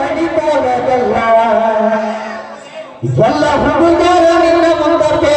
ಮಡಿತಾಗಲ್ಲ ಎಲ್ಲ ಹುಡುಗರ ನಿನ್ನ ಮುಂದಕ್ಕೆ